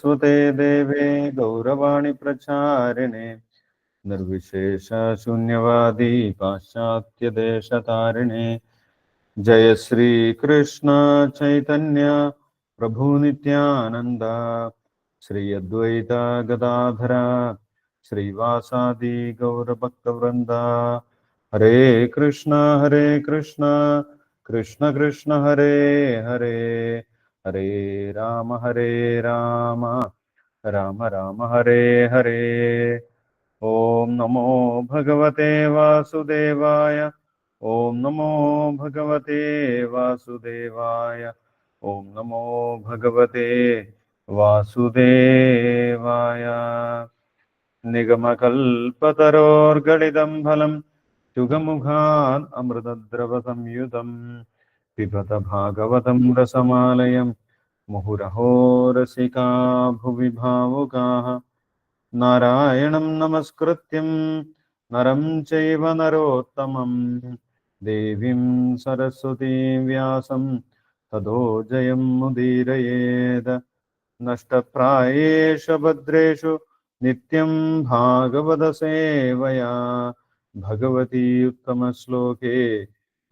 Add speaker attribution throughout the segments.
Speaker 1: सारस्वते देवे गौरवाणि प्रचारिणे। निर्विशेष शून्यवादी पाश्चात्यदेशतारिणे। जय श्री कृष्ण चैतन्य प्रभु नित्यानंद श्री अद्वैत गदाधर। श्रीवासादि गौरभक्तवृंद हरे कृष्ण हरे कृष्ण। कृष्ण कृष्ण, हरे हरे। ഹരേ രാമ ഹരേ രാമ രാമ രാമ ഹരേ ഹരേ ഓം നമോ ഭഗവതേ വാസുദേവായ ഓം നമോ ഭഗവതേ വാസുദേവായ ഓം നമോ ഭഗവതേ വാസുദേവായ നിഗമകൽപതരോർഗളിതം ഫലം ചുഗമുഖാൻ അമൃതദ്രവ സംയുതം पिबत भागवतं रसमालयं मुहुरहो रसिका भुवि भावुकाः नारायणं नमस्कृत्यं नरं चैव नरोत्तमं देवीं सरस्वतीं व्यासं ततो जयं मुदीरयेद नष्टप्रायेषु भद्रेषु नित्यं भागवतसेवया भगवती उत्तमश्लोके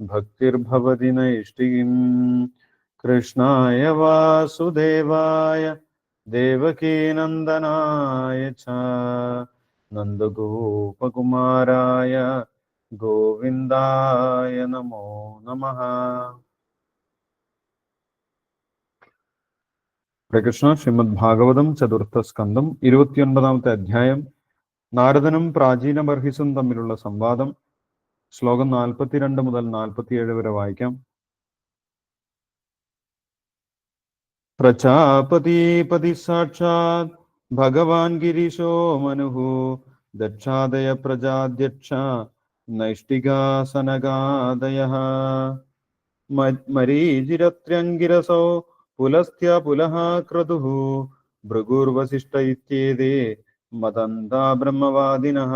Speaker 1: ഭക്തിർഭവതി നൈഷ്ഠികീം കൃഷ്ണായ വാസുദേവായ ദേവകീനന്ദനായ ച നന്ദഗോപകുമാരായ ഗോവിന്ദായ നമോ നമ പ്രകൃഷ്ണ ശ്രീമദ് ഭാഗവതം ചതുർത്ഥ സ്കന്ധം ഇരുപത്തിയൊൻപതാമത്തെ അധ്യായം നാരദനും പ്രാചീന ബർഹിസും തമ്മിലുള്ള സംവാദം ശ്ലോകം നാൽപ്പത്തിരണ്ട് മുതൽ നാൽപ്പത്തിയേഴ് വരെ വായിക്കാം. പ്രജാപതിപതി സാക്ഷാത് ഭഗവാൻ ഗിരീശോ മനുഹു ദക്ഷാദയ പ്രജാധ്യക്ഷ നൈഷ്ടികാസനകാദയ മരീചിരത്യങ്കിരസോ പുലസ്ത്യ പുലഃ ക്രതുഃ ഭൃഗുർവസിഷ്ഠ ഇത്യേതേ മദന്താ ബ്രഹ്മവാദിനഃ.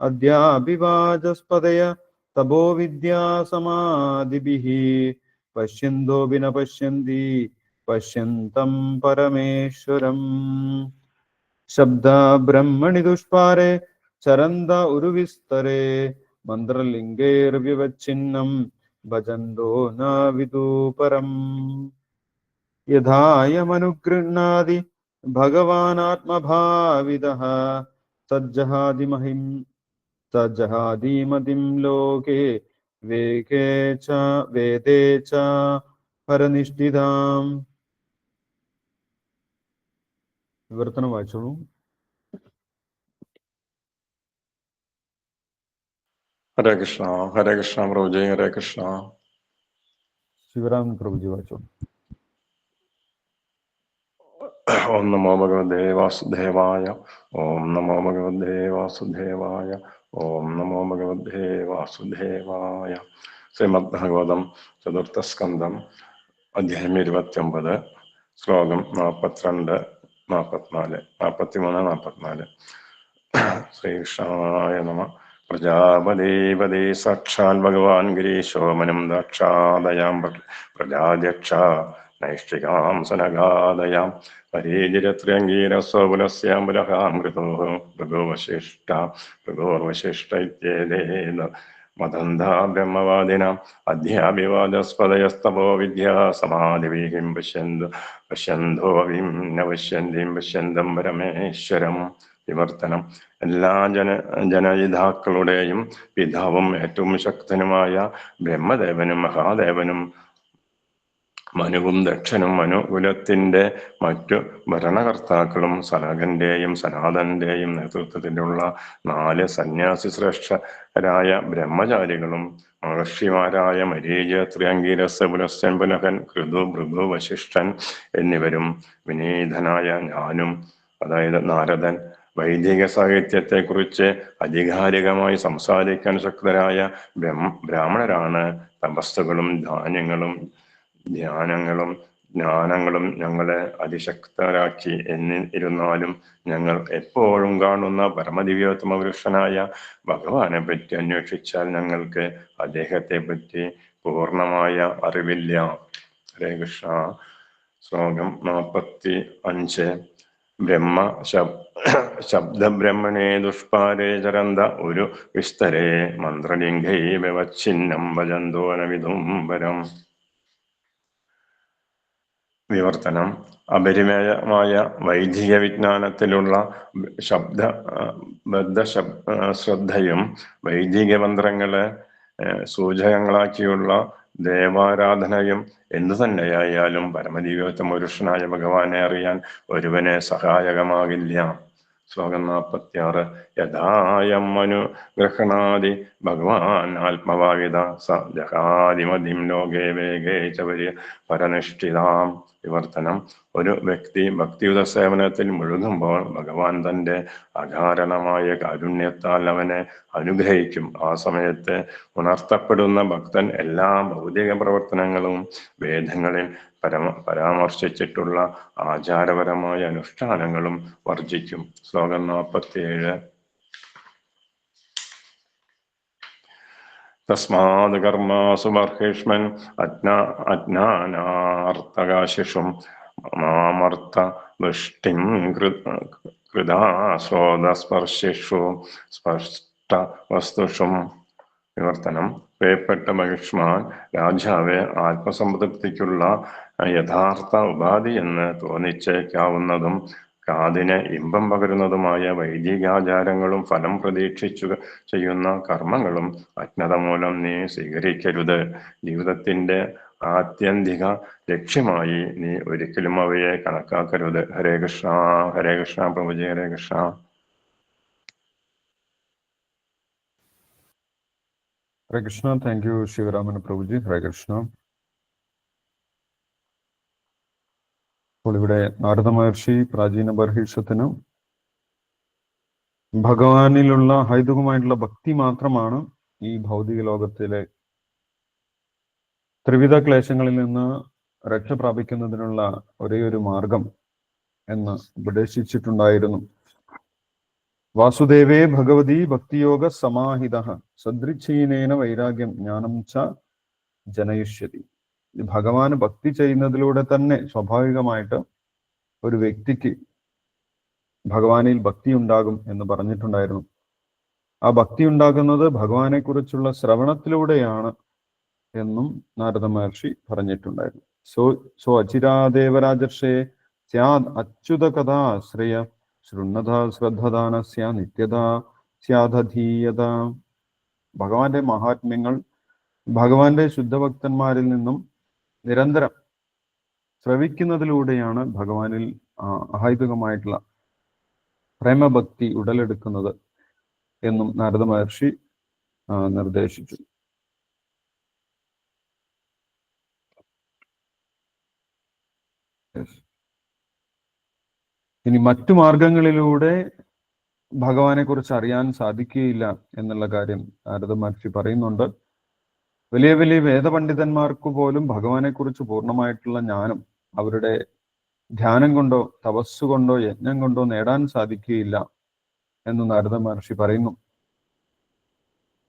Speaker 1: അദ്യാഭിവാചസ്പതയ തപോ വിദ്യാസമാദിഭിः പശ്യന്തോപി ന പശ്യന്തി പശ്യന്തം പരമേശ്വരം ശബ്ദ ബ്രഹ്മണി ദുഷ്പാരെ ചരന്ത ഉരുവിസ്തരേ മന്ത്രലിംഗൈർവിവച്ഛിന്നം ഭജന്തോ ന വിദൂപരം യഥായമനുഗൃഹാതി ഭഗവാനാത്മഭാവിത സജ്ജഹാതി സജ്ജഹാതിമതിം ലോകേ വേഗേ ച വേദേ ച പരനിഷ്ഠിതാം. വിവർത്തനം വായിച്ചോളൂ.
Speaker 2: ഹരേ കൃഷ്ണ ഹരേ കൃഷ്ണ പ്രഭുജി ഹരേ കൃഷ്ണ.
Speaker 1: ശിവരാമൻ പ്രഭുജി വായിച്ചോളൂ.
Speaker 2: ഓം നമോ ഭഗവതേ വാസുദേവായ ഓം നമോ ഭഗവതേ വാസുദേവായ ഓം നമോ ഭഗവതേ വാസുദേവായ ശ്രീമദ് ഭാഗവതം ചതുർത്ഥസ്കന്ധം അധ്യായം ഇരുപത്തിയൊമ്പത് ശ്ലോകം നാൽപ്പത്തിരണ്ട് നാൽപ്പത്തിനാല് നാൽപ്പത്തിമൂന്ന് നാൽപ്പത്തിനാല് ശ്രീകൃഷ്ണായ നമ. പ്രജാപതീപതി സാക്ഷാൽ ഭഗവാൻ ഗിരീശോമനം ദാക്ഷാദയാം പ്രജാധ്യക്ഷ നൈഷ്ഠികാം സനകാദയാം പരീചിരത്രയങ്കീരസോ പുലസ്യാം പുലഹാം കൃതോ ഭഗവശിഷ്ട ഇത്യേതേന മദന്ധാ ബ്രഹ്മവാദിനാം അധ്യാഭിവാദസ്പദയസ്തപോ വിദ്യാ സമാധിവീഹിം പശ്യന്തു പശ്യന്തോ വിം ന പശ്യന്തിം പശ്യന്തം പരമേശ്വരം വിവർത്തനം. എല്ലാ ജന ജനയിതാക്കളുടെയും പിതാവും ഏറ്റവും ശക്തനുമായ ബ്രഹ്മദേവനും മഹാദേവനും മനുവും ദക്ഷനും മനുകുലത്തിന്റെ മറ്റു ഭരണകർത്താക്കളും സനകന്റെയും സനാതന്റെയും നേതൃത്വത്തിലുള്ള നാല് സന്യാസി ശ്രേഷ്ഠരായ ബ്രഹ്മചാരികളും മഹർഷിമാരായ മരീച ത്രിയങ്കീരസ് പുലസ്യൻ പുലകൻ കൃതു ഭൃഗു വശിഷ്ഠൻ എന്നിവരും വിനീതനായ ഞാനും അതായത് നാരദൻ വൈദിക സാഹിത്യത്തെക്കുറിച്ച് അധികാരികമായി സംസാരിക്കാൻ ശക്തരായ ബ്രഹ്മ ബ്രാഹ്മണരാണ് തപസ്സുകളും ധാന്യങ്ങളും ധ്യാനങ്ങളും ജ്ഞാനങ്ങളും ഞങ്ങളെ അതിശക്തരാക്കി. എന്നിരുന്നാലും ഞങ്ങൾ എപ്പോഴും കാണുന്ന പരമദിവ്യോത്തമ പുരുഷനായ ഭഗവാനെ പറ്റി അന്വേഷിച്ചാൽ ഞങ്ങൾക്ക് അദ്ദേഹത്തെ പറ്റി പൂർണമായ അറിവില്ല. ഹരേ കൃഷ്ണ. ശ്ലോകം നാൽപ്പത്തി അഞ്ച് ബ്രഹ്മ ശബ് ശബ്ദബ്രഹ്മണേ ദുഷ്പാരേ ചരന്ത ഒരു വിസ്തരേ. മന്ത്രലിംഗൈവച്ഛിന്നം ഭജന്തോനവിദുംബരം. വിവർത്തനം. അപരിമേയമായ വൈദിക വിജ്ഞാനത്തിലുള്ള ശബ്ദ ബദ്ധ ശ്രദ്ധയും വൈദിക മന്ത്രങ്ങളെ സൂചകങ്ങളാക്കിയുള്ള ദേവാരാധനയും എന്തു തന്നെയായാലും പരമദിവ്യത്വ പുരുഷനായ ഭഗവാനെ അറിയാൻ ഒരുവനെ സഹായകമാകില്ല. ശ്ലോകം നാൽപ്പത്തി ആറ് യഥായം മനു ഗ്രഹണാദി ഭഗവാൻ ആത്മവാവിത സ ലോകേ വേഗേ ചവര് പരനിഷ്ഠിതാം. വിവർത്തനം. ഒരു വ്യക്തി ഭക്തിയുത സേവനത്തിൽ മുഴുകുമ്പോൾ ഭഗവാൻ തന്റെ അകാരണമായ കാരുണ്യത്താൽ അവനെ അനുഗ്രഹിക്കും. ആ സമയത്ത് ഉണർത്തപ്പെടുന്ന ഭക്തൻ എല്ലാ ഭൗതിക പ്രവർത്തനങ്ങളും വേദങ്ങളിൽ പരമ പരാമർശിച്ചിട്ടുള്ള ആചാരപരമായ അനുഷ്ഠാനങ്ങളും വർജിക്കും. ശ്ലോകം നാൽപ്പത്തിയേഴ് തസ്മാത് കർമാസു ബർഹിഷ്മൻ അജ്ഞാ അജ്ഞാനാർത്ഥകാശിഷും മാമർത്ഥ വൃഷ്ടിം കൃതാസ്വാദസ്പർശിഷു സ്പഷ്ട വസ്തുഷും വിവർത്തനം. പേപ്പെട്ട മഹിഷ്മാൻ രാജാവെ ആത്മസംതൃപ്തിക്കുള്ള യഥാർത്ഥ ഉപാധി എന്ന് തോന്നിച്ചേക്കാവുന്നതും കാതിന് ഇമ്പം പകരുന്നതുമായ വൈദികാചാരങ്ങളും ഫലം പ്രതീക്ഷിച്ചു ചെയ്യുന്ന കർമ്മങ്ങളും അജ്ഞത മൂലം നീ സ്വീകരിക്കരുത്. ജീവിതത്തിന്റെ ആത്യന്തിക ലക്ഷ്യമായി നീ ഒരിക്കലും അവയെ കണക്കാക്കരുത്. ഹരേ കൃഷ്ണ ഹരേ കൃഷ്ണ പ്രഭുജി ഹരേ കൃഷ്ണ.
Speaker 1: ഹരേ കൃഷ്ണ താങ്ക് യു ശിവരാമൻ പ്രഭുജി ഹരേ കൃഷ്ണ അപ്പോൾ ഇവിടെ നാരദ മഹർഷി പ്രാചീന ബർഹിഷത്തിന് ഭഗവാനിലുള്ള ഹൈതുകമായിട്ടുള്ള ഭക്തി മാത്രമാണ് ഈ ഭൗതിക ലോകത്തിലെ ത്രിവിധ ക്ലേശങ്ങളിൽ നിന്ന് രക്ഷ പ്രാപിക്കുന്നതിനുള്ള ഒരേ ഒരു മാർഗം എന്ന് ഉപദേശിച്ചിട്ടുണ്ടായിരുന്നു. വാസുദേവേ ഭഗവതി ഭക്തിയോഗ സമാഹിത. സദൃച്ഛീനേന വൈരാഗ്യം ജ്ഞാനം ച ജനയിഷ്യതി. ഭഗവാന് ഭക്തി ചെയ്യുന്നതിലൂടെ തന്നെ സ്വാഭാവികമായിട്ട് ഒരു വ്യക്തിക്ക് ഭഗവാനിൽ ഭക്തി ഉണ്ടാകും എന്ന് പറഞ്ഞിട്ടുണ്ടായിരുന്നു. ആ ഭക്തി ഉണ്ടാകുന്നത് ഭഗവാനെ കുറിച്ചുള്ള ശ്രവണത്തിലൂടെയാണ് എന്നും നാരദ മഹർഷി പറഞ്ഞിട്ടുണ്ടായിരുന്നു. സോ സോ അചിരാദേവരാജർഷേ സ്യാദ് അച്യുത കഥാശ്രയ ശൃണ്ണത ശ്രദ്ധദാനസ്യ നിത്യത സ്യാധീയത ഭഗവാന്റെ മഹാത്മ്യങ്ങൾ ഭഗവാന്റെ ശുദ്ധഭക്തന്മാരിൽ നിന്നും നിരന്തരം ശ്രവിക്കുന്നതിലൂടെയാണ് ഭഗവാനിൽ അഹൈതുകമായിട്ടുള്ള പ്രേമഭക്തി ഉടലെടുക്കുന്നത് എന്നും നാരദ മഹർഷി നിർദ്ദേശിച്ചു. ഇനി മറ്റു മാർഗങ്ങളിലൂടെ ഭഗവാനെ കുറിച്ച് അറിയാൻ സാധിക്കുകയില്ല എന്നുള്ള കാര്യം നാരദ മഹർഷി പറയുന്നുണ്ട്. വലിയ വലിയ വേദപണ്ഡിതന്മാർക്ക് പോലും ഭഗവാനെ കുറിച്ച് പൂർണമായിട്ടുള്ള ജ്ഞാനം അവരുടെ ധ്യാനം കൊണ്ടോ തപസ് കൊണ്ടോ യജ്ഞം കൊണ്ടോ നേടാൻ സാധിക്കുകയില്ല എന്ന് നാരദ മഹർഷി പറയുന്നു.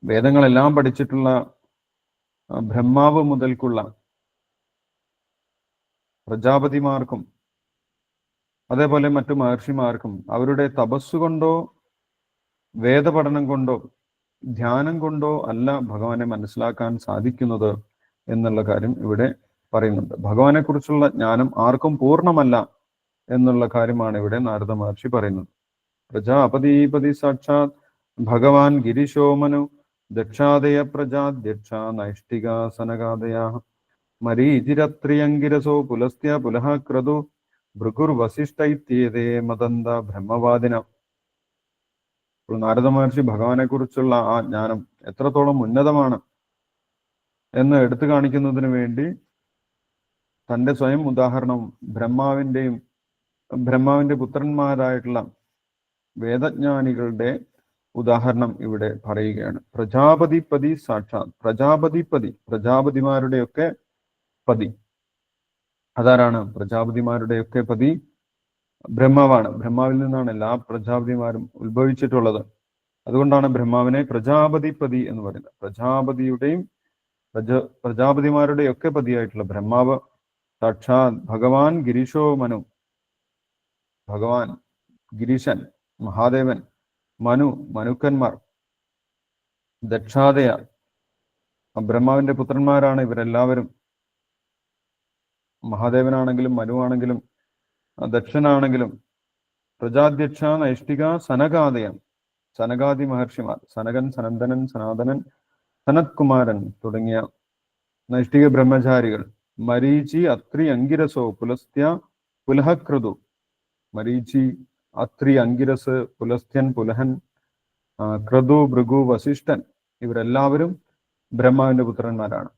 Speaker 1: വേദങ്ങളെല്ലാം പഠിച്ചിട്ടുള്ള ബ്രഹ്മാവ് മുതൽക്കുള്ള പ്രജാപതിമാർക്കും അതേപോലെ മറ്റു മഹർഷിമാർക്കും അവരുടെ തപസ് കൊണ്ടോ വേദപഠനം കൊണ്ടോ ധ്യാനം കൊണ്ടോ അല്ല ഭഗവാനെ മനസ്സിലാക്കാൻ സാധിക്കുന്നത് എന്നുള്ള കാര്യം ഇവിടെ പറയുന്നുണ്ട്. ഭഗവാനെ കുറിച്ചുള്ള ജ്ഞാനം ആർക്കും പൂർണമല്ല എന്നുള്ള കാര്യമാണ് ഇവിടെ നാരദ മഹർഷി പറയുന്നത്. പ്രജാപതിപതി സാക്ഷാത് ഭഗവാൻ ഗിരിശോമനു ദക്ഷാദയ പ്രജാധ്യക്ഷ നൈഷ്ഠിക സനകാദയാ മരീചിരത്രിയങ്കിരസോ പുലസ്ത്യ പുലഹ ക്രതു ഭൃഗുർവസിഷ്ഠൈത്യേതേ മദന്ത ബ്രഹ്മവാദിന. ഇപ്പോൾ നാരദ മഹർഷി ഭഗവാനെ കുറിച്ചുള്ള ആ ജ്ഞാനം എത്രത്തോളം ഉന്നതമാണ് എന്ന് എടുത്തു കാണിക്കുന്നതിന് വേണ്ടി തന്റെ സ്വയം ഉദാഹരണം ബ്രഹ്മാവിന്റെയും ബ്രഹ്മാവിന്റെ പുത്രന്മാരായിട്ടുള്ള വേദജ്ഞാനികളുടെ ഉദാഹരണം ഇവിടെ പറയുകയാണ്. പ്രജാപതിപതി സാക്ഷാത് പ്രജാപതിപതി പ്രജാപതിമാരുടെയൊക്കെ പതി. അതാരാണ്? പ്രജാപതിമാരുടെയൊക്കെ പതി ബ്രഹ്മാവാണ്. ബ്രഹ്മാവിൽ നിന്നാണ് എല്ലാ പ്രജാപതിമാരും ഉത്ഭവിച്ചിട്ടുള്ളത്. അതുകൊണ്ടാണ് ബ്രഹ്മാവിനെ പ്രജാപതി പതി എന്ന് പറയുന്നത്. പ്രജാപതിയുടെയും പ്രജ പ്രജാപതിമാരുടെയൊക്കെ പതിയായിട്ടുള്ള ബ്രഹ്മാവ് സാക്ഷാത് ഭഗവാൻ ഗിരീശോ മനു ഭഗവാൻ ഗിരീശൻ മഹാദേവൻ മനു മനുക്കന്മാർ ദക്ഷാതയ ബ്രഹ്മാവിന്റെ പുത്രന്മാരാണ് ഇവരെല്ലാവരും. മഹാദേവനാണെങ്കിലും മനുവാണെങ്കിലും ദക്ഷനാണെങ്കിലും പ്രജാധ്യക്ഷ നൈഷ്ഠിക സനകാദയം. സനകാദി മഹർഷിമാർ സനകൻ സനന്ദനൻ സനാതനൻ സനത്കുമാരൻ തുടങ്ങിയ നൈഷ്ഠിക ബ്രഹ്മചാരികൾ. മരീചി അത്രി അങ്കിരസോ പുലസ്ത്യ പുലഹക്രതു മരീചി അത്രി അങ്കിരസ് പുലസ്ത്യൻ പുലഹൻ ക്രതു ഭൃഗു വസിഷ്ഠൻ ഇവരെല്ലാവരും ബ്രഹ്മാവിന്റെ പുത്രന്മാരാണ്.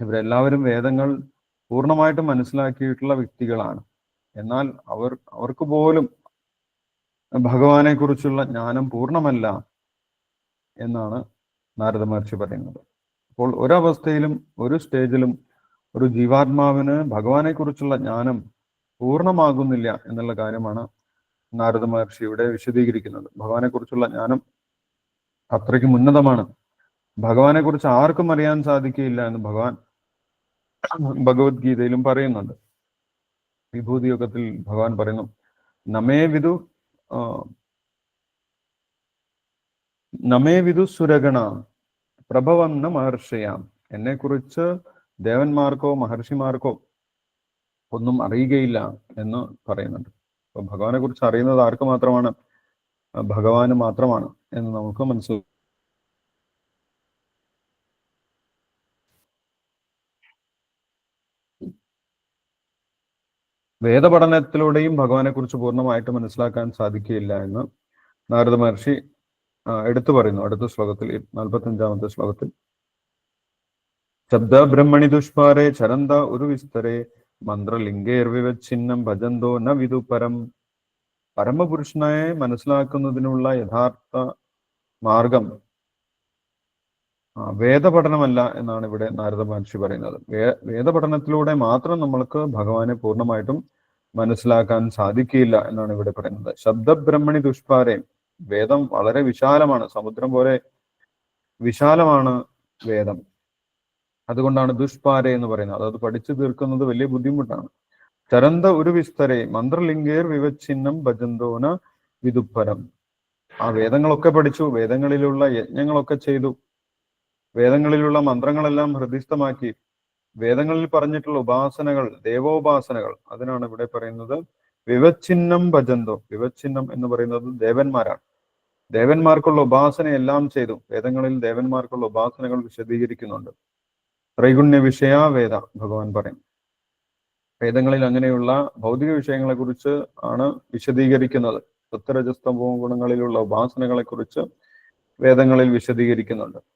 Speaker 1: ഇവരെല്ലാവരും വേദങ്ങൾ പൂർണമായിട്ടും മനസ്സിലാക്കിയിട്ടുള്ള വ്യക്തികളാണ്. എന്നാൽ അവർ അവർക്ക് പോലും ഭഗവാനെ കുറിച്ചുള്ള ജ്ഞാനം പൂർണമല്ല എന്നാണ് നാരദ മഹർഷി പറയുന്നത്. അപ്പോൾ ഒരവസ്ഥയിലും ഒരു സ്റ്റേജിലും ഒരു ജീവാത്മാവിന് ഭഗവാനെ കുറിച്ചുള്ള ജ്ഞാനം പൂർണമാകുന്നില്ല എന്നുള്ള കാര്യമാണ് നാരദ മഹർഷി ഇവിടെ വിശദീകരിക്കുന്നത്. ഭഗവാനെ കുറിച്ചുള്ള ജ്ഞാനം അത്രയ്ക്കും ഉന്നതമാണ്. ഭഗവാനെ കുറിച്ച് ആർക്കും അറിയാൻ സാധിക്കുകയില്ല എന്ന് ഭഗവാൻ ഭഗവത്ഗീതയിലും പറയുന്നുണ്ട്. വിഭൂതിയോഗത്തിൽ ഭഗവാൻ പറയുന്നു നമേ വിദു നമേ വിദു സുരഗണ പ്രഭവം ന മഹർഷയാം. എന്നെ കുറിച്ച് ദേവന്മാർക്കോ മഹർഷിമാർക്കോ ഒന്നും അറിയുകയില്ല എന്ന് പറയുന്നുണ്ട്. അപ്പൊ ഭഗവാനെ കുറിച്ച് അറിയുന്നത് ആർക്ക് മാത്രമാണ്? ഭഗവാന് മാത്രമാണ് എന്ന് നമുക്ക് മനസ്സിലാക്കാം വേദപഠനത്തിലൂടെയും ഭഗവാനെ കുറിച്ച് പൂർണമായിട്ട് മനസ്സിലാക്കാൻ സാധിക്കുകയില്ല എന്ന് നാരദ മഹർഷി എടുത്തു പറയുന്നു. അടുത്ത ശ്ലോകത്തിൽ നാൽപ്പത്തി അഞ്ചാമത്തെ ശ്ലോകത്തിൽ. ശബ്ദ ബ്രഹ്മണി ദുഷ്പാരെ ചരന്ത ഒരു വിസ്തരെ മന്ത്രലിംഗേർ വിവച്ഛിന്നം ഭജന്തോ ന വിദു പരം. പരമപുരുഷനെ മനസ്സിലാക്കുന്നതിനുള്ള യഥാർത്ഥ മാർഗം വേദപഠനമല്ല എന്നാണ് ഇവിടെ നാരദ മഹർഷി പറയുന്നത്. വേദപഠനത്തിലൂടെ മാത്രം നമ്മൾക്ക് ഭഗവാനെ പൂർണമായിട്ടും മനസ്സിലാക്കാൻ സാധിക്കില്ല എന്നാണ് ഇവിടെ പറയുന്നത്. ശബ്ദബ്രഹ്മണി ദുഷ്പാരെ വേദം വളരെ വിശാലമാണ് സമുദ്രം പോലെ വിശാലമാണ് വേദം. അതുകൊണ്ടാണ് ദുഷ്പാരെ എന്ന് പറയുന്നത്. അതത് പഠിച്ചു തീർക്കുന്നത് വലിയ ബുദ്ധിമുട്ടാണ്. ചരന്ത ഒരു വിസ്തരെ മന്ത്രലിംഗേർ വിവച്ഛിന്നം ഭജന്തോന വിദുപ്പരം. ആ വേദങ്ങളൊക്കെ പഠിച്ചു വേദങ്ങളിലുള്ള യജ്ഞങ്ങളൊക്കെ ചെയ്തു. വേദങ്ങളിലുള്ള മന്ത്രങ്ങളെല്ലാം ഹൃദിസ്ഥമാക്കി വേദങ്ങളിൽ പറഞ്ഞിട്ടുള്ള ഉപാസനകൾ ദേവോപാസനകൾ അതിനാണ് ഇവിടെ പറയുന്നത് വിവച്ഛിന്നം ഭജന്തോ. വിവച്ഛിന്നം എന്ന് പറയുന്നത് ദേവന്മാരാണ്. ദേവന്മാർക്കുള്ള ഉപാസനയെല്ലാം ചെയ്തു. വേദങ്ങളിൽ ദേവന്മാർക്കുള്ള ഉപാസനകൾ വിശദീകരിക്കുന്നുണ്ട്. ത്രൈഗുണ്യ വിഷയ വേദ ഭഗവാൻ പറയും. വേദങ്ങളിൽ അങ്ങനെയുള്ള ഭൗതിക വിഷയങ്ങളെ കുറിച്ച് ആണ് വിശദീകരിക്കുന്നത്. സത്യരജസ്തമോ ഗുണങ്ങളിലുള്ള ഉപാസനകളെ കുറിച്ച് വേദങ്ങളിൽ വിശദീകരിക്കുന്നുണ്ട്.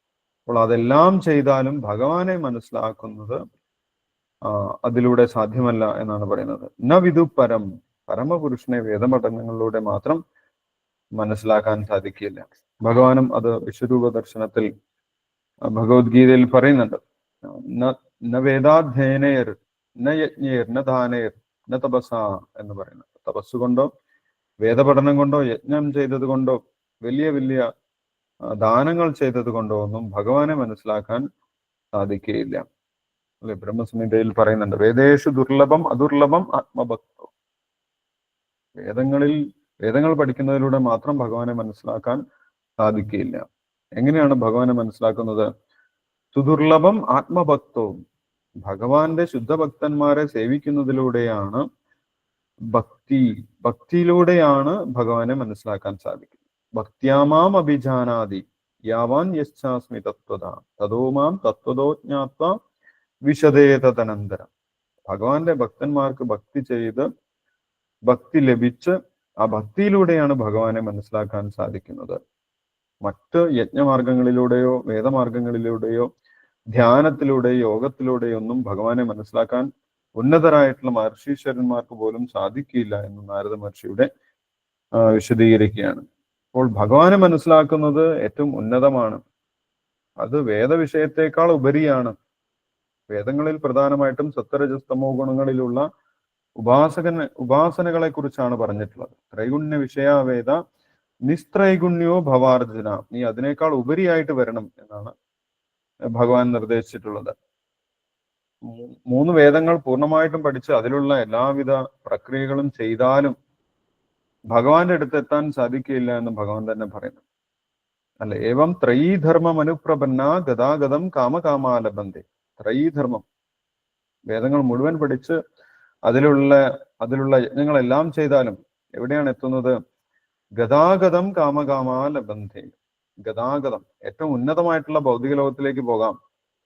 Speaker 1: അപ്പോൾ അതെല്ലാം ചെയ്താലും ഭഗവാനെ മനസ്സിലാക്കുന്നത് അതിലൂടെ സാധ്യമല്ല എന്നാണ് പറയുന്നത്. ന വിദു പരം പരമപുരുഷനെ വേദപഠനങ്ങളിലൂടെ മാത്രം മനസ്സിലാക്കാൻ സാധിക്കില്ല. ഭഗവാനും അത് വിശ്വരൂപ ദർശനത്തിൽ ഭഗവത്ഗീതയിൽ പറയുന്നുണ്ട്. ന- വേദാധ്യയനേർ ന യജ്ഞേർ ന ദാനേർ ന തപസ എന്ന് പറയുന്നത് തപസ്സുകൊണ്ടോ വേദപഠനം കൊണ്ടോ യജ്ഞം ചെയ്തത് കൊണ്ടോ വലിയ വലിയ ദാനങ്ങൾ ചെയ്തത് കൊണ്ടോ ഒന്നും ഭഗവാനെ മനസ്സിലാക്കാൻ സാധിക്കുകയില്ല. അല്ലെ? ബ്രഹ്മസംഹിതയിൽ പറയുന്നുണ്ട് വേദേഷു ദുർലഭം അദുർലഭം ആത്മഭക്തോ. വേദങ്ങളിൽ വേദങ്ങൾ പഠിക്കുന്നതിലൂടെ മാത്രം ഭഗവാനെ മനസ്സിലാക്കാൻ സാധിക്കുകയില്ല. എങ്ങനെയാണ് ഭഗവാനെ മനസ്സിലാക്കുന്നത്? സുദുർലഭം ആത്മഭക്തവും ഭഗവാന്റെ ശുദ്ധഭക്തന്മാരെ സേവിക്കുന്നതിലൂടെയാണ് ഭക്തി ഭക്തിയിലൂടെയാണ് ഭഗവാനെ മനസ്സിലാക്കാൻ സാധിക്കുന്നത്. ഭക്ത്യാമാം അഭിജാനാതി യാവാൻ യശ്ചാസ്മി തത്വത തതോ മാം തത്വതോ ജ്ഞാത്വ വിശദേതനന്തരം ഭഗവാന്റെ ഭക്തന്മാർക്ക് ഭക്തി ചെയ്ത് ഭക്തി ലഭിച്ച് ആ ഭക്തിയിലൂടെയാണ് ഭഗവാനെ മനസ്സിലാക്കാൻ സാധിക്കുന്നത്. മറ്റ് യജ്ഞമാർഗങ്ങളിലൂടെയോ വേദമാർഗങ്ങളിലൂടെയോ ധ്യാനത്തിലൂടെയോ യോഗത്തിലൂടെയോ ഒന്നും ഭഗവാനെ മനസ്സിലാക്കാൻ ഉന്നതരായിട്ടുള്ള മഹർഷീശ്വരന്മാർക്ക് പോലും സാധിക്കില്ല എന്ന് നാരദ മഹർഷിയുടെ വിശദീകരിക്കുകയാണ്. അപ്പോൾ ഭഗവാനെ മനസ്സിലാക്കുന്നത് ഏറ്റവും ഉന്നതമാണ്. അത് വേദവിഷയത്തെക്കാൾ ഉപരിയാണ്. വേദങ്ങളിൽ പ്രധാനമായിട്ടും സത്വരജസ്തമോ ഗുണങ്ങളിലുള്ള ഉപാസക ഉപാസനകളെ കുറിച്ചാണ് പറഞ്ഞിട്ടുള്ളത്. ത്രൈഗുണ്യ വിഷയാവേദ നിസ്ത്രൈഗുണ്യോ ഭവാർജുന. നീ അതിനേക്കാൾ ഉപരിയായിട്ട് വരണം എന്നാണ് ഭഗവാൻ നിർദ്ദേശിച്ചിട്ടുള്ളത്. മൂന്ന് വേദങ്ങൾ പൂർണമായിട്ടും പഠിച്ച് അതിലുള്ള എല്ലാവിധ പ്രക്രിയകളും ചെയ്താലും ഭഗവാന്റെ അടുത്ത് എത്താൻ സാധിക്കില്ല എന്ന് ഭഗവാൻ തന്നെ പറയുന്നു. അല്ല? ഏവം ത്രയീധർമ്മം അനുപ്രപന്ന ഗതാഗതം കാമകാമാലബന്ധി. ത്രയീധർമ്മം. വേദങ്ങൾ മുഴുവൻ പഠിച്ച് അതിലുള്ള അതിലുള്ള യജ്ഞങ്ങളെല്ലാം ചെയ്താലും എവിടെയാണ് എത്തുന്നത്? ഗതാഗതം കാമകാമാലബന്ധി. ഗതാഗതം. ഏറ്റവും ഉന്നതമായിട്ടുള്ള ഭൗതിക ലോകത്തിലേക്ക് പോകാം.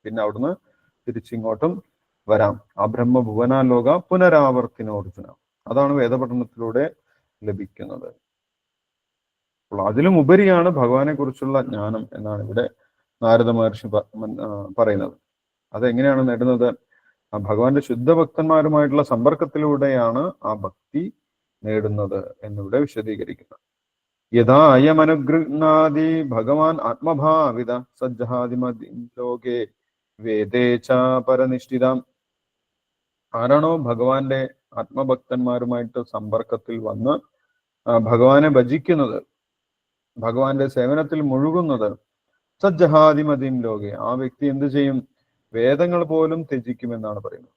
Speaker 1: പിന്നെ അവിടുന്ന് തിരിച്ചിങ്ങോട്ടും വരാം. ആ ബ്രഹ്മഭുവനാലോക പുനരാവർത്തിനോർജുന. അതാണ് വേദപഠനത്തിലൂടെ ലഭിക്കുന്നത്. അപ്പോൾ അതിലും ഉപരിയാണ് ഭഗവാനെ കുറിച്ചുള്ള ജ്ഞാനം എന്നാണ് ഇവിടെ നാരദ മഹർഷി പറയുന്നത്. അതെങ്ങനെയാണ് നേടുന്നത്? ആ ഭഗവാന്റെ ശുദ്ധഭക്തന്മാരുമായിട്ടുള്ള സമ്പർക്കത്തിലൂടെയാണ് ആ ഭക്തി നേടുന്നത് എന്നിവിടെ വിശദീകരിക്കുന്നത് യഥാ അയമനുഗൃഹ്ണാദി ഭഗവാൻ ആത്മഭാവിത സജ്ജാതിമതി ലോകേ വേദേച്ച പരനിഷ്ഠിതം. ആരാണോ ഭഗവാന്റെ ആത്മഭക്തന്മാരുമായിട്ട് സമ്പർക്കത്തിൽ വന്ന് ഭഗവാനെ ഭജിക്കുന്നത് ഭഗവാന്റെ സേവനത്തിൽ മുഴുകുന്നത് സജ്ജഹാദിമതിം ലോകെ. ആ വ്യക്തി എന്ത് ചെയ്യും? വേദങ്ങൾ പോലും ത്യജിക്കും എന്നാണ് പറയുന്നത്.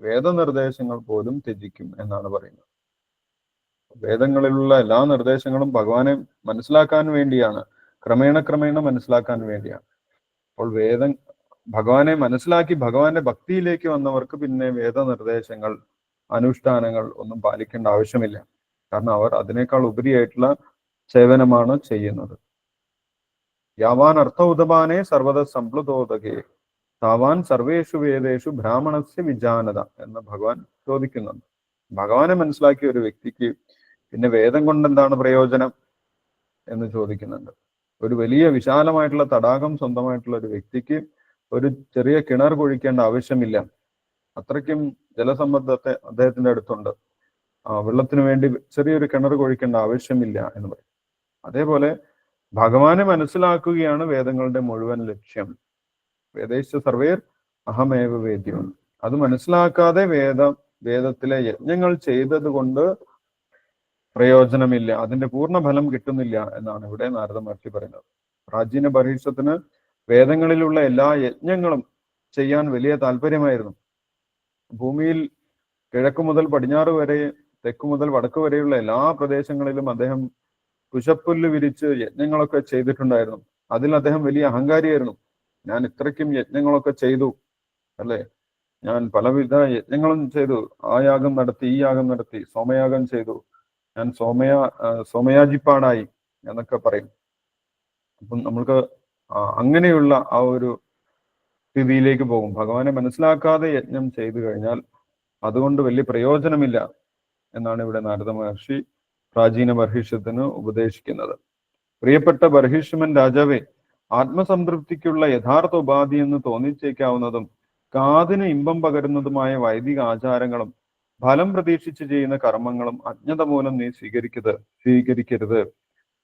Speaker 1: വേദനിർദ്ദേശങ്ങൾ പോലും ത്യജിക്കും എന്നാണ് പറയുന്നത്. വേദങ്ങളിലുള്ള എല്ലാ നിർദ്ദേശങ്ങളും ഭഗവാനെ മനസ്സിലാക്കാൻ വേണ്ടിയാണ്. ക്രമേണ ക്രമേണ മനസ്സിലാക്കാൻ വേണ്ടിയാണ്. അപ്പോൾ വേദം ഭഗവാനെ മനസ്സിലാക്കി ഭഗവാന്റെ ഭക്തിയിലേക്ക് വന്നവർക്ക് പിന്നെ വേദനിർദ്ദേശങ്ങൾ അനുഷ്ഠാനങ്ങൾ ഒന്നും പാലിക്കേണ്ട ആവശ്യമില്ല. കാരണം അവർ അതിനേക്കാൾ ഉപരിയായിട്ടുള്ള സേവനമാണ് ചെയ്യുന്നത്. യാവാൻ അർത്ഥ ഉദപാനെ സർവത സംപ്ലുതോദകേ താവാൻ സർവേഷു വേദേഷു ബ്രാഹ്മണസ്യ വിജാനത എന്ന് ഭഗവാൻ ചോദിക്കുന്നുണ്ട്. ഭഗവാനെ മനസ്സിലാക്കിയ ഒരു വ്യക്തിക്ക് പിന്നെ വേദം കൊണ്ട് എന്താണ് പ്രയോജനം എന്ന് ചോദിക്കുന്നുണ്ട്. ഒരു വലിയ വിശാലമായിട്ടുള്ള തടാകം സ്വന്തമായിട്ടുള്ള ഒരു വ്യക്തിക്ക് ഒരു ചെറിയ കിണർ കുഴിക്കേണ്ട ആവശ്യമില്ല. അത്രയ്ക്കും ജലസമ്മർദ്ദത്തെ അദ്ദേഹത്തിന്റെ അടുത്തുണ്ട്. വെള്ളത്തിന് വേണ്ടി ചെറിയൊരു കിണർ കുഴിക്കേണ്ട ആവശ്യമില്ല എന്ന് പറയും. അതേപോലെ ഭഗവാനെ മനസ്സിലാക്കുകയാണ് വേദങ്ങളുടെ മുഴുവൻ ലക്ഷ്യം. വേദേശ സർവേർ അഹമേവ വേദ്യം. അത് മനസ്സിലാക്കാതെ വേദം വേദത്തിലെ യജ്ഞങ്ങൾ ചെയ്തത് കൊണ്ട് പ്രയോജനമില്ല അതിന്റെ പൂർണ ഫലം കിട്ടുന്നില്ല എന്നാണ് ഇവിടെ നാരദ മഹർഷി പറയുന്നത്. പ്രാചീന പരീക്ഷത്തിന് വേദങ്ങളിലുള്ള എല്ലാ യജ്ഞങ്ങളും ചെയ്യാൻ വലിയ താല്പര്യമായിരുന്നു. ഭൂമിയിൽ കിഴക്ക് മുതൽ പടിഞ്ഞാറ് വരെ തെക്ക് മുതൽ വടക്ക് വരെയുള്ള എല്ലാ പ്രദേശങ്ങളിലും അദ്ദേഹം കുശപ്പുല്ല് വിരിച്ച് യജ്ഞങ്ങളൊക്കെ ചെയ്തിട്ടുണ്ടായിരുന്നു. അതിൽ അദ്ദേഹം വലിയ അഹങ്കാരിയായിരുന്നു. ഞാൻ ഇത്രയ്ക്കും യജ്ഞങ്ങളൊക്കെ ചെയ്തു അല്ലേ? ഞാൻ പലവിധ യജ്ഞങ്ങളും ചെയ്തു. ആ യാഗം നടത്തി ഈ യാഗം നടത്തി സോമയാഗം ചെയ്തു. ഞാൻ സോമയ സോമയാജിപ്പാടായി എന്നൊക്കെ പറയും. അപ്പം നമ്മൾക്ക് അങ്ങനെയുള്ള ആ ഒരു സ്ഥിതിയിലേക്ക് പോകും. ഭഗവാനെ മനസ്സിലാക്കാതെ യജ്ഞം ചെയ്തു കഴിഞ്ഞാൽ അതുകൊണ്ട് വലിയ പ്രയോജനമില്ല. എന്നാണ് ഇവിടെ നാരദ മഹർഷി പ്രാചീന ബർഹിഷത്തിന് ഉപദേശിക്കുന്നത്. പ്രിയപ്പെട്ട ബർഹിഷ്മൻ രാജാവേ ആത്മസംതൃപ്തിക്കുള്ള യഥാർത്ഥ ഉപാധി എന്ന് തോന്നിച്ചേക്കാവുന്നതും കാതിന് ഇമ്പം പകരുന്നതുമായ വൈദിക ആചാരങ്ങളും ഫലം പ്രതീക്ഷിച്ച് ചെയ്യുന്ന കർമ്മങ്ങളും അജ്ഞത മൂലം നീ സ്വീകരിക്കരുത് സ്വീകരിക്കരുത്.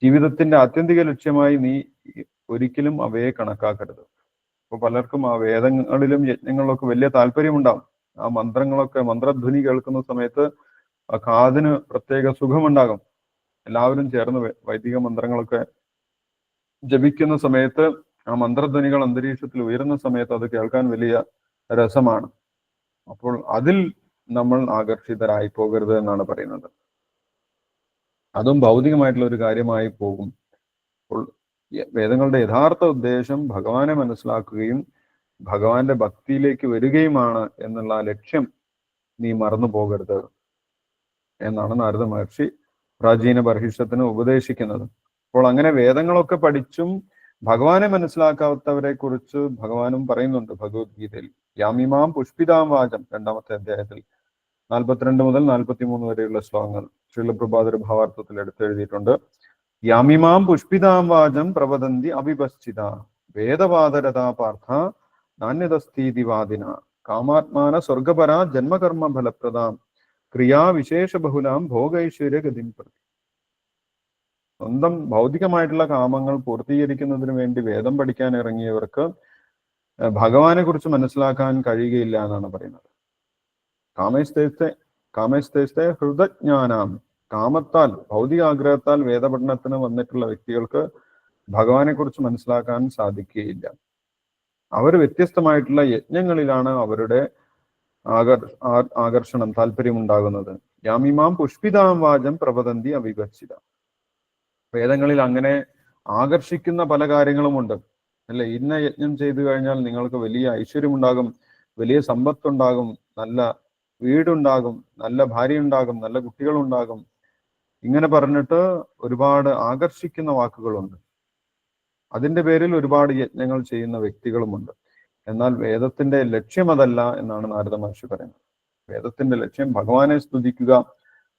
Speaker 1: ജീവിതത്തിന്റെ ആത്യന്തിക ലക്ഷ്യമായി നീ ഒരിക്കലും അവയെ കണക്കാക്കരുത്. അപ്പൊ പലർക്കും ആ വേദങ്ങളിലും യജ്ഞങ്ങളിലും ഒക്കെ വലിയ താല്പര്യമുണ്ടാവും. ആ മന്ത്രങ്ങളൊക്കെ മന്ത്രധ്വനി കേൾക്കുന്ന സമയത്ത് ആ കാതിന് പ്രത്യേക സുഖമുണ്ടാകും. എല്ലാവരും ചേർന്ന് വൈദിക മന്ത്രങ്ങളൊക്കെ ജപിക്കുന്ന സമയത്ത് ആ മന്ത്രധ്വനികൾ അന്തരീക്ഷത്തിൽ ഉയരുന്ന സമയത്ത് അത് കേൾക്കാൻ വലിയ രസമാണ്. അപ്പോൾ അതിൽ നമ്മൾ ആകർഷിതരായി പോകരുത് എന്നാണ് പറയുന്നത്. അതും ഭൗതികമായിട്ടുള്ള ഒരു കാര്യമായി പോകും. അപ്പോൾ വേദങ്ങളുടെ യഥാർത്ഥ ഉദ്ദേശം ഭഗവാനെ മനസ്സിലാക്കുകയും ഭഗവാന്റെ ഭക്തിയിലേക്ക് വരികയുമാണ് എന്നുള്ള ലക്ഷ്യം നീ മറന്നു പോകരുത്. എന്നാണ് നാരദ മഹർഷി പ്രാചീന ബർഹിഷത്തിന് ഉപദേശിക്കുന്നത്. അപ്പോൾ അങ്ങനെ വേദങ്ങളൊക്കെ പഠിച്ചും ഭഗവാനെ മനസ്സിലാക്കാത്തവരെ കുറിച്ച് ഭഗവാനും പറയുന്നുണ്ട് ഭഗവത്ഗീതയിൽ. യാമിമാം പുഷ്പിതാം വാചം രണ്ടാമത്തെ അധ്യായത്തിൽ നാൽപ്പത്തിരണ്ട് മുതൽ നാൽപ്പത്തി മൂന്ന് വരെയുള്ള ശ്ലോകങ്ങൾ ശ്രീലപ്രഭാതര ഭാവാർത്ഥത്തിൽ എടുത്തെഴുതിയിട്ടുണ്ട്. യാമിമാം പുഷ്പിതാം വാചം പ്രവദന്തി അവിപശ്ചിത വേദവാദരതാ പാർത്ഥ നാണ്യതസ്ഥീതിവാദിന കാമാത്മാന സ്വർഗപരാ ജന്മകർമ്മ ഫലപ്രദാം ക്രിയാവിശേഷ ബഹുലാം ഭോഗൈശ്വര്യ ഗതിം പ്രതി. സ്വന്തം ഭൗതികമായിട്ടുള്ള കാമങ്ങൾ പൂർത്തീകരിക്കുന്നതിന് വേണ്ടി വേദം പഠിക്കാൻ ഇറങ്ങിയവർക്ക് ഭഗവാനെ കുറിച്ച് മനസ്സിലാക്കാൻ കഴിയുകയില്ല എന്നാണ് പറയുന്നത്. കാമേസ്തേസ്തെ കാമേസ്തേസ്തെ ഹൃദജ്ഞാനാം. കാമത്താൽ ഭൗതിക ആഗ്രഹത്താൽ വേദപഠനത്തിന് വന്നിട്ടുള്ള വ്യക്തികൾക്ക് ഭഗവാനെ കുറിച്ച് മനസ്സിലാക്കാൻ സാധിക്കുകയില്ല. അവർ വ്യത്യസ്തമായിട്ടുള്ള യജ്ഞങ്ങളിലാണ് അവരുടെ ആകർഷണം താല്പര്യം ഉണ്ടാകുന്നത് യാമിമാം പുഷ്പിതാം വാചം പ്രവദന്തി അവിഭജിത വേദങ്ങളിൽ അങ്ങനെ ആകർഷിക്കുന്ന പല കാര്യങ്ങളുമുണ്ട്. അല്ലെ? ഇന്ന യജ്ഞം ചെയ്തു കഴിഞ്ഞാൽ നിങ്ങൾക്ക് വലിയ ഐശ്വര്യമുണ്ടാകും വലിയ സമ്പത്തുണ്ടാകും നല്ല വീടുണ്ടാകും നല്ല ഭാര്യ ഉണ്ടാകും നല്ല കുട്ടികളുണ്ടാകും. ഇങ്ങനെ പറഞ്ഞിട്ട് ഒരുപാട് ആകർഷിക്കുന്ന വാക്കുകളുണ്ട്. അതിന്റെ പേരിൽ ഒരുപാട് യജ്ഞങ്ങൾ ചെയ്യുന്ന വ്യക്തികളുമുണ്ട്. എന്നാൽ വേദത്തിന്റെ ലക്ഷ്യം അതല്ല എന്നാണ് നാരദ മഹർഷി പറയുന്നത്. വേദത്തിന്റെ ലക്ഷ്യം ഭഗവാനെ സ്തുതിക്കുക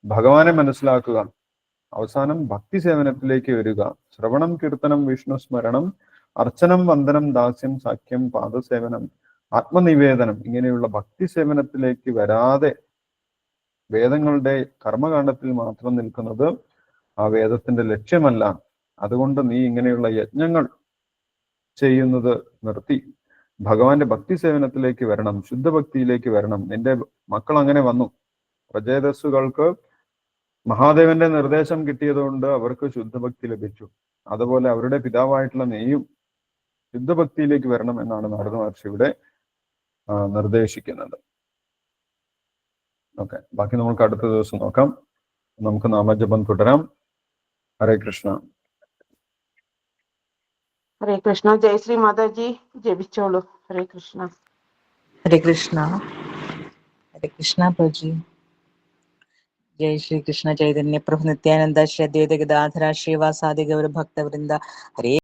Speaker 1: ഭഗവാനെ മനസ്സിലാക്കുക അവസാനം ഭക്തി സേവനത്തിലേക്ക് വരിക. ശ്രവണം കീർത്തനം വിഷ്ണു സ്മരണം അർച്ചനം വന്ദനം ദാസ്യം സാഖ്യം പാദസേവനം ആത്മനിവേദനം ഇങ്ങനെയുള്ള ഭക്തി സേവനത്തിലേക്ക് വരാതെ വേദങ്ങളുടെ കർമ്മകാണ്ഡത്തിൽ മാത്രം നിൽക്കുന്നത് ആ വേദത്തിന്റെ ലക്ഷ്യമല്ല. അതുകൊണ്ട് നീ ഇങ്ങനെയുള്ള യജ്ഞങ്ങൾ ചെയ്യുന്നത് നിർത്തി. ഭഗവാന്റെ ഭക്തി സേവനത്തിലേക്ക് വരണം ശുദ്ധഭക്തിയിലേക്ക് വരണം. നിന്റെ മക്കൾ അങ്ങനെ വന്നു. പ്രജേതസ്സുകൾക്ക് മഹാദേവന്റെ നിർദ്ദേശം കിട്ടിയതുകൊണ്ട് അവർക്ക് ശുദ്ധഭക്തി ലഭിച്ചു. അതുപോലെ അവരുടെ പിതാവായിട്ടുള്ള നെയ്യും ശുദ്ധഭക്തിയിലേക്ക് വരണം എന്നാണ് നാരദ മഹർഷി ഇവിടെ നിർദ്ദേശിക്കുന്നത്. ഓക്കെ ബാക്കി നമുക്ക് അടുത്ത ദിവസം നോക്കാം. നമുക്ക് നാമജപം തുടരാം. ഹരേ കൃഷ്ണ.
Speaker 3: हरे कृष्णा जय श्री माता जी जय बिचोलो
Speaker 4: हरे कृष्णा हरे कृष्णा हरे कृष्णा प्रभु जय श्री कृष्ण चैतन्य प्रभु नित्यानंद श्री अद्वैत गदाधरा श्रीवासादि गौर भक्त वृंदा हरे